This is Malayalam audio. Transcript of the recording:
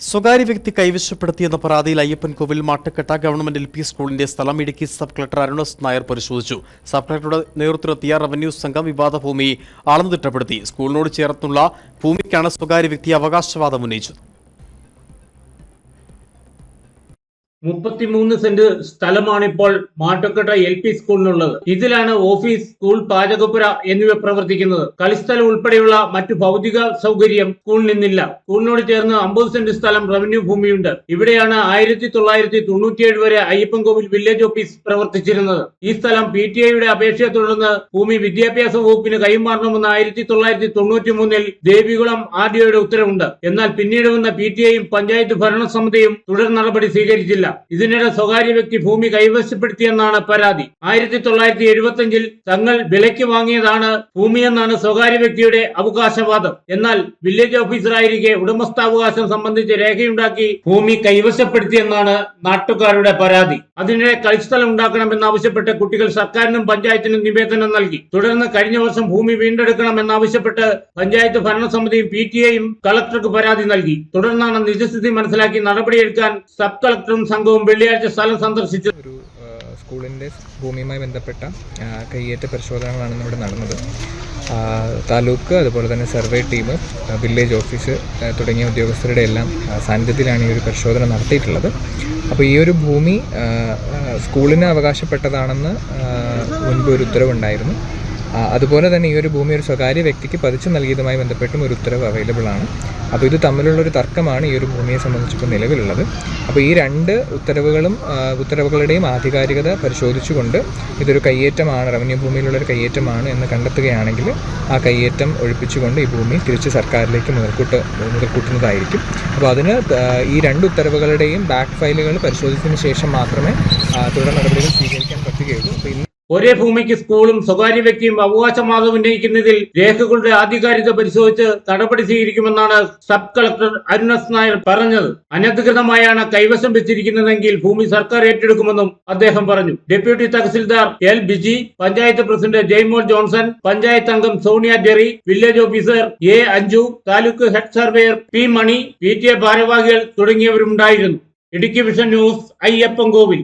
സ്വകാര്യ വ്യക്തി കൈവശപ്പെടുത്തിയെന്ന പരാതിയിൽ Ayyappan Kovil Mattukatta government L P സ്കൂളിന്റെ സ്ഥലം ഇടുക്കി സബ് കളക്ടർ അരുണസ് നായർ പരിശോധിച്ചു. സബ് കളക്ടറുടെ നേതൃത്വത്തിലെത്തിയ റവന്യൂ സംഘം വിവാദ ഭൂമി അളന്നു തിട്ടപ്പെടുത്തി സ്കൂളിനോട് ചേർത്തുള്ള ഭൂമിക്കാണ് സ്വകാര്യ വ്യക്തി അവകാശവാദം ഉന്നയിച്ചത്. മുപ്പത്തിമൂന്ന് സെന്റ് സ്ഥലമാണ് ഇപ്പോൾ മാട്ടുക്കട്ട എൽ പി സ്കൂളിനുള്ളത്. ഇതിലാണ് ഓഫീസ് സ്കൂൾ പാചകപ്പുര എന്നിവ പ്രവർത്തിക്കുന്നത്. കളിസ്ഥലം ഉൾപ്പെടെയുള്ള മറ്റു ഭൗതിക സൗകര്യം സ്കൂളിൽ നിന്നില്ല. സ്കൂളിനോട് ചേർന്ന് അമ്പത് സെന്റ് സ്ഥലം റവന്യൂ ഭൂമിയുണ്ട്. ഇവിടെയാണ് ആയിരത്തി തൊള്ളായിരത്തി തൊണ്ണൂറ്റിയേഴ് വരെ അയ്യപ്പൻകോവിൽ വില്ലേജ് ഓഫീസ് പ്രവർത്തിച്ചിരുന്നത്. ഈ സ്ഥലം പി ടി ഐയുടെ അപേക്ഷയെ തുടർന്ന് ഭൂമി വിദ്യാഭ്യാസ വകുപ്പിന് കൈമാറണമെന്ന് ആയിരത്തി തൊള്ളായിരത്തി തൊണ്ണൂറ്റി മൂന്നിൽ ദേവികുളം ആർ ഡി ഒയുടെ ഉത്തരവുണ്ട്. എന്നാൽ പിന്നീട് വന്ന പി ടി ഐയും പഞ്ചായത്ത് ഭരണസമിതിയും തുടർ നടപടി സ്വീകരിച്ചില്ല. ഇതിനിടെ സ്വകാര്യ വ്യക്തി ഭൂമി കൈവശപ്പെടുത്തിയെന്നാണ് പരാതി. ആയിരത്തി തൊള്ളായിരത്തി എഴുപത്തി അഞ്ചിൽ തങ്ങൾ വിലയ്ക്ക് വാങ്ങിയതാണ് ഭൂമിയെന്നാണ് സ്വകാര്യ വ്യക്തിയുടെ അവകാശവാദം. എന്നാൽ വില്ലേജ് ഓഫീസറായിരിക്കെ ഉടമസ്ഥാവകാശം സംബന്ധിച്ച് രേഖയുണ്ടാക്കി ഭൂമി കൈവശപ്പെടുത്തിയെന്നാണ് നാട്ടുകാരുടെ പരാതി. അതിനിടെ കളിസ്ഥലം ഉണ്ടാക്കണമെന്നാവശ്യപ്പെട്ട് കുട്ടികൾ സർക്കാരിനും പഞ്ചായത്തിനും നിവേദനം നൽകി. തുടർന്ന് കഴിഞ്ഞ വർഷം ഭൂമി വീണ്ടെടുക്കണമെന്നാവശ്യപ്പെട്ട് പഞ്ചായത്ത് ഭരണസമിതിയും പി ടി എയും കളക്ടർക്ക് പരാതി നൽകി. തുടർന്നാണ് നിജസ്ഥിതി മനസ്സിലാക്കി നടപടിയെടുക്കാൻ സബ് കളക്ടറും സംഘവും വെള്ളിയാഴ്ച സ്ഥലം സന്ദർശിച്ചു. ഒരു ഭൂമിയുമായി ബന്ധപ്പെട്ട കയ്യേറ്റ പരിശോധനകളാണ് ഇവിടെ നടന്നത്. താലൂക്ക് അതുപോലെ തന്നെ സർവേ ടീം വില്ലേജ് ഓഫീസ് തുടങ്ങിയ ഉദ്യോഗസ്ഥരുടെ എല്ലാം സാന്നിധ്യത്തിലാണ് ഈ ഒരു പരിശോധന നടത്തിയിട്ടുള്ളത്. അപ്പോൾ ഈ ഒരു ഭൂമി സ്കൂളിന് അവകാശപ്പെട്ടതാണെന്ന് മുൻപ് ഒരു ഉത്തരവുണ്ടായിരുന്നു. അതുപോലെ തന്നെ ഈ ഒരു ഭൂമി ഒരു സ്വകാര്യ വ്യക്തിക്ക് പതിച്ചു നൽകിയതുമായി ബന്ധപ്പെട്ടും ഒരു ഉത്തരവ് അവൈലബിൾ ആണ്. അപ്പോൾ ഇത് തമ്മിലുള്ള ഒരു തർക്കമാണ് ഈ ഒരു ഭൂമിയെ സംബന്ധിച്ചിപ്പോൾ നിലവിലുള്ളത്. അപ്പോൾ ഈ രണ്ട് ഉത്തരവുകളും ഉത്തരവുകളുടെയും ആധികാരികത പരിശോധിച്ചുകൊണ്ട് ഇതൊരു കയ്യേറ്റമാണ് റവന്യൂ ഭൂമിയിലുള്ള ഒരു കയ്യേറ്റമാണ് എന്ന് കണ്ടെത്തുകയാണെങ്കിൽ ആ കയ്യേറ്റം ഒഴിപ്പിച്ചുകൊണ്ട് ഈ ഭൂമി തിരിച്ച് സർക്കാരിലേക്ക് മുതൽക്കൂട്ട് മുതൽക്കൂട്ടുന്നതായിരിക്കും. അപ്പോൾ അതിന് ഈ രണ്ട് ഉത്തരവുകളുടെയും ബാക്ക് ഫയലുകൾ പരിശോധിച്ചതിന് ശേഷം മാത്രമേ തുടർ നടപടികൾ സ്വീകരിക്കാൻ പറ്റുകയുള്ളൂ. അപ്പോൾ ഒരേ ഭൂമിക്ക് സ്കൂളും സ്വകാര്യ വ്യക്തിയും അവകാശവാദം ഉന്നയിക്കുന്നതിൽ രേഖകളുടെ ആധികാരികത പരിശോധിച്ച് നടപടി സ്വീകരിക്കുമെന്നാണ് സബ് കളക്ടർ അരുണസ് നായർ പറഞ്ഞത്. അനധികൃതമായാണ് കൈവശം വെച്ചിരിക്കുന്നതെങ്കിൽ ഭൂമി സർക്കാർ ഏറ്റെടുക്കുമെന്നും അദ്ദേഹം പറഞ്ഞു. Deputy tahsildar L Biji panchayat president Jaimol Johnson panchayat അംഗം Sonia Jerry village officer A Anju taluk head surveyor P Mani P T A ഭാരവാഹികൾ തുടങ്ങിയവരുണ്ടായിരുന്നു. Idukki vision news Ayyappan Kovil